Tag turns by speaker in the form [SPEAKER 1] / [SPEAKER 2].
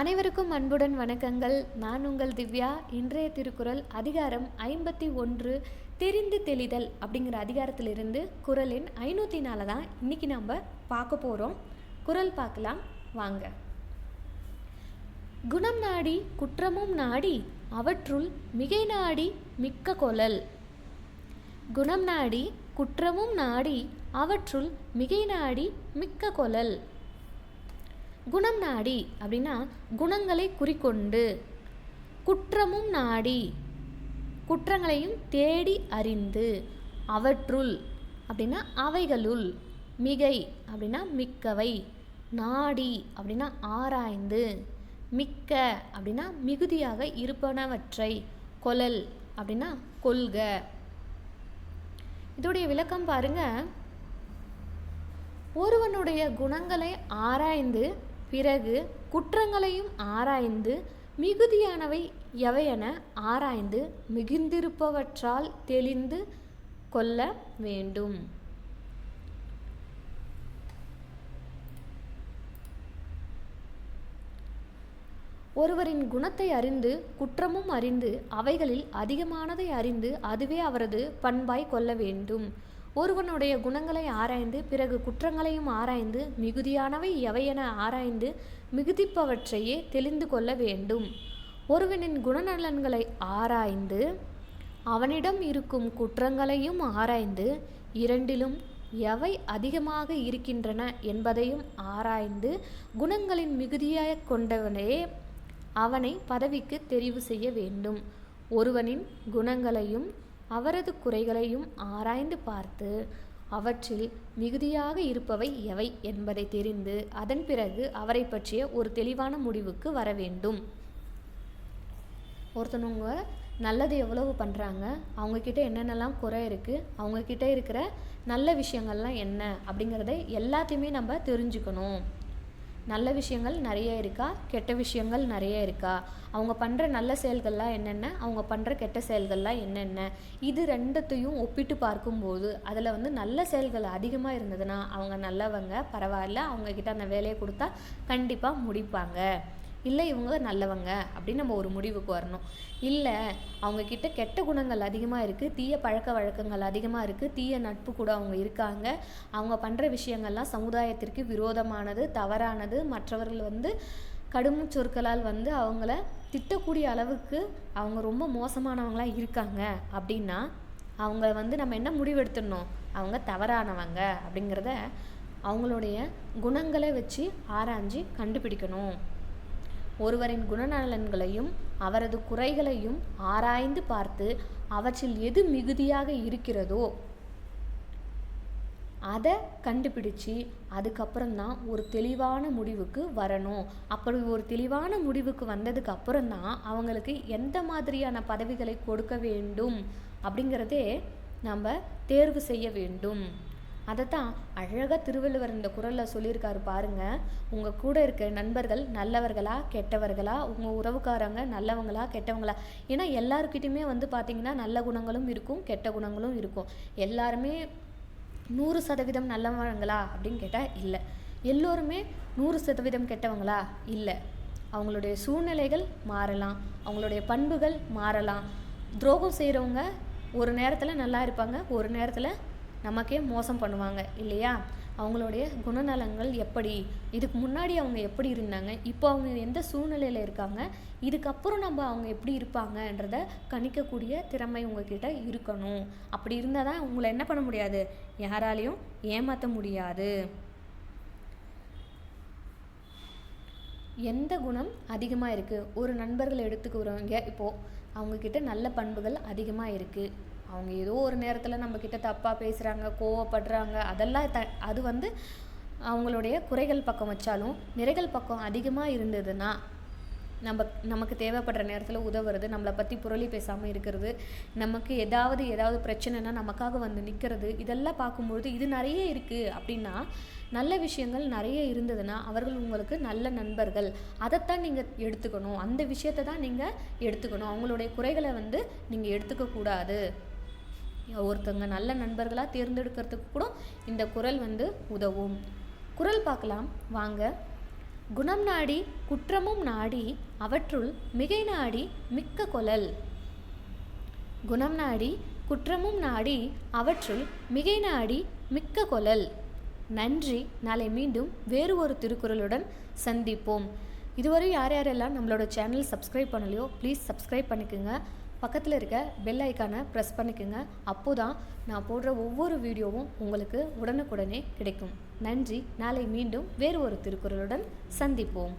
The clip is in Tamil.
[SPEAKER 1] அனைவருக்கும் அன்புடன் வணக்கங்கள். நான் உங்கள் திவ்யா. இன்றைய திருக்குறள் அதிகாரம் ஐம்பத்தி ஒன்று தெரிந்து தெளிதல் அப்படிங்கிற அதிகாரத்திலிருந்து குறள் எண் ஐநூற்றி நாலு தான் இன்றைக்கி நம்ம பார்க்க போகிறோம் குரல் பார்க்கலாம். வாங்க. குணம் நாடி குற்றமும் நாடி அவற்றுள் மிகை நாடி மிக்க கொலல் குணம் நாடி குற்றமும் நாடி அவற்றுள் மிகை நாடி மிக்க கொலல் குணம் நாடி அப்படின்னா குணங்களை குறிக்கொண்டு குற்றமும் நாடி குற்றங்களையும் தேடி அறிந்து அவற்றுள் அப்படின்னா அவைகளுள் மிகை அப்படின்னா மிக்கவை நாடி அப்படின்னா ஆராய்ந்து மிக்க அப்படின்னா மிகுதியாக இருப்பனவற்றை கொலல் அப்படின்னா கொள்க. இதோடைய விளக்கம் பாருங்க. ஒருவனுடைய குணங்களை ஆராய்ந்து பிறகு குற்றங்களையும் ஆராய்ந்து மிகுதியானவை எவையென ஆராய்ந்து மிகுந்திருப்பவற்றால் தெளிந்து கொள்ள வேண்டும். ஒருவரின் குணத்தை அறிந்து குற்றமும் அறிந்து அவைகளில் அதிகமானதை அறிந்து அதுவே அவரது பண்பாய் கொள்ள வேண்டும். ஒருவனுடைய குணங்களை ஆராய்ந்து பிறகு குற்றங்களையும் ஆராய்ந்து மிகுதியானவை எவையென ஆராய்ந்து மிகுதிப்பவற்றையே தெளிந்து கொள்ள வேண்டும். ஒருவனின் குணநலன்களை ஆராய்ந்து அவனிடம் இருக்கும் குற்றங்களையும் ஆராய்ந்து இரண்டிலும் எவை அதிகமாக இருக்கின்றன என்பதையும் ஆராய்ந்து குணங்களின் மிகுதியாக கொண்டவனே அவனை பதவிக்கு தெரிவு செய்ய வேண்டும். ஒருவனின் குணங்களையும் அவரது குறைகளையும் ஆராய்ந்து பார்த்து அவற்றில் மிகுதியாக இருப்பவை எவை என்பதை தெரிந்து அதன் பிறகு அவரை பற்றிய ஒரு தெளிவான முடிவுக்கு வர வேண்டும். ஒருத்தனவங்க நல்லது எவ்வளவு பண்ணுறாங்க அவங்கக்கிட்ட என்னென்னலாம் குறை இருக்குது அவங்கக்கிட்ட இருக்கிற நல்ல விஷயங்கள்லாம் என்ன அப்படிங்கிறத எல்லாத்தையுமே நம்ம தெரிஞ்சுக்கணும். நல்ல விஷயங்கள் நிறைய இருக்கா? கெட்ட விஷயங்கள் நிறைய இருக்கா? அவங்க பண்ணுற நல்ல செயல்கள்லாம் என்னென்ன? அவங்க பண்ணுற கெட்ட செயல்கள்லாம் என்னென்ன? இது ரெண்டத்தையும் ஒப்பிட்டு பார்க்கும்போது அதில் வந்து நல்ல செயல்கள் அதிகமாக இருந்ததுன்னா அவங்க நல்லவங்க பரவாயில்ல அவங்கக்கிட்ட அந்த வேலையை கொடுத்தா கண்டிப்பாக முடிப்பாங்க. இல்லை இவங்க நல்லவங்க அப்படின்னு நம்ம ஒரு முடிவுக்கு வரணும். இல்லை அவங்கக்கிட்ட கெட்ட குணங்கள் அதிகமாக இருக்குது தீய பழக்க வழக்கங்கள் அதிகமாக இருக்குது தீய நட்பு கூட அவங்க இருக்காங்க. அவங்க பண்ணுற விஷயங்கள்லாம் சமுதாயத்திற்கு விரோதமானது தவறானது. மற்றவர்கள் வந்து கடும் சொற்களால் வந்து அவங்கள திட்டக்கூடிய அளவுக்கு அவங்க ரொம்ப மோசமானவங்களாக இருக்காங்க. அப்படின்னா அவங்க வந்து நம்ம என்ன முடிவெடுத்துடணும்? அவங்க தவறானவங்க அப்படிங்கிறத அவங்களுடைய குணங்களை வச்சு ஆராய்ஞ்சு கண்டுபிடிக்கணும். ஒருவரின் குணநலன்களையும் அவரது குறைகளையும் ஆராய்ந்து பார்த்து அவற்றில் எது மிகுதியாக இருக்கிறதோ அதை கண்டுபிடிச்சு அதுக்கப்புறம் தான் ஒரு தெளிவான முடிவுக்கு வரணும். அப்படி ஒரு தெளிவான முடிவுக்கு வந்ததுக்கு அப்புறம் தான் அவங்களுக்கு எந்த மாதிரியான பதவிகளை கொடுக்க வேண்டும் அப்படிங்கிறதே நம்ம தேர்வு செய்ய வேண்டும். அதை தான் அழகாக திருவள்ளுவர் இந்த குரலில் சொல்லியிருக்காரு பாருங்க. உங்கள் கூட இருக்க நண்பர்கள் நல்லவர்களா கெட்டவர்களா உங்கள் உறவுக்காரங்க நல்லவங்களா கெட்டவங்களா? ஏன்னா எல்லாருக்கிட்டையுமே வந்து பார்த்திங்கன்னா நல்ல குணங்களும் இருக்கும் கெட்ட குணங்களும் இருக்கும். எல்லாருமே நூறு சதவீதம் நல்லவங்களா அப்படின்னு கேட்டால் இல்லை. எல்லோருமே நூறு சதவீதம் கெட்டவங்களா? இல்லை. அவங்களுடைய சூழ்நிலைகள் மாறலாம். அவங்களுடைய பண்புகள் மாறலாம். துரோகம் செய்கிறவங்க ஒரு நேரத்தில் நல்லா இருப்பாங்க ஒரு நேரத்தில் நமக்கே மோசம் பண்ணுவாங்க இல்லையா? அவங்களுடைய குணநலங்கள் எப்படி? இதுக்கு முன்னாடி அவங்க எப்படி இருந்தாங்க? இப்போ அவங்க எந்த சூழ்நிலையில் இருக்காங்க? இதுக்கப்புறம் நம்ம அவங்க எப்படி இருப்பாங்கன்றத கணிக்கக்கூடிய திறமை உங்ககிட்ட இருக்கணும். அப்படி இருந்தால் தான் உங்களை என்ன பண்ண முடியாது? யாராலையும் ஏமாற்ற முடியாது. எந்த குணம் அதிகமாக இருக்குது ஒரு நண்பர்கள் எடுத்துக்கிறவங்க இப்போது அவங்கக்கிட்ட நல்ல பண்புகள் அதிகமாக இருக்குது அவங்க ஏதோ ஒரு நேரத்தில் நம்மக்கிட்ட தப்பாக பேசுகிறாங்க கோவப்படுறாங்க அதெல்லாம் த அது வந்து அவங்களுடைய குறைகள் பக்கம் வச்சாலும் நிறைகள் பக்கம் அதிகமாக இருந்ததுன்னா நம்ம நமக்கு தேவைப்படுற நேரத்தில் உதவுறது நம்மளை பற்றி புரளி பேசாமல் இருக்கிறது நமக்கு ஏதாவது ஏதாவது பிரச்சனைனா நமக்காக வந்து நிற்கிறது இதெல்லாம் பார்க்கும்பொழுது இது நிறைய இருக்குது அப்படின்னா நல்ல விஷயங்கள் நிறைய இருந்ததுன்னா அவர்கள் உங்களுக்கு நல்ல நண்பர்கள். அதைத்தான் நீங்கள் எடுத்துக்கணும். அந்த விஷயத்தை தான் நீங்கள் எடுத்துக்கணும். அவங்களுடைய குறைகளை வந்து நீங்கள் எடுத்துக்கக்கூடாது. ஒருத்தவங்க நல்ல நண்பர்களாக தேர்ந்தெடுக்கிறதுக்கு கூட இந்த குரல் வந்து உதவும். குரல் பார்க்கலாம். வாங்க. குணம் நாடி குற்றமும் நாடி அவற்றுள் மிகை நாடி மிக்க கொலல். குணம் நாடி குற்றமும் நாடி அவற்றுள் மிகை நாடி மிக்க கொலல். நன்றி. நாளை மீண்டும் வேறு ஒரு திருக்குறளுடன் சந்திப்போம். இதுவரை யார் யாரெல்லாம் நம்மளோட சேனல் சப்ஸ்கிரைப் பண்ணலையோ ப்ளீஸ் சப்ஸ்கிரைப் பண்ணிக்கோங்க. பக்கத்தில் இருக்க பெல் ஐக்கானை ப்ரெஸ் பண்ணிக்கோங்க. அப்போ தான் நான் போடுற ஒவ்வொரு வீடியோவும் உங்களுக்கு உடனுக்குடனே கிடைக்கும். நன்றி. நாளை மீண்டும் வேறு ஒரு திருக்குறளுடன் சந்திப்போம்.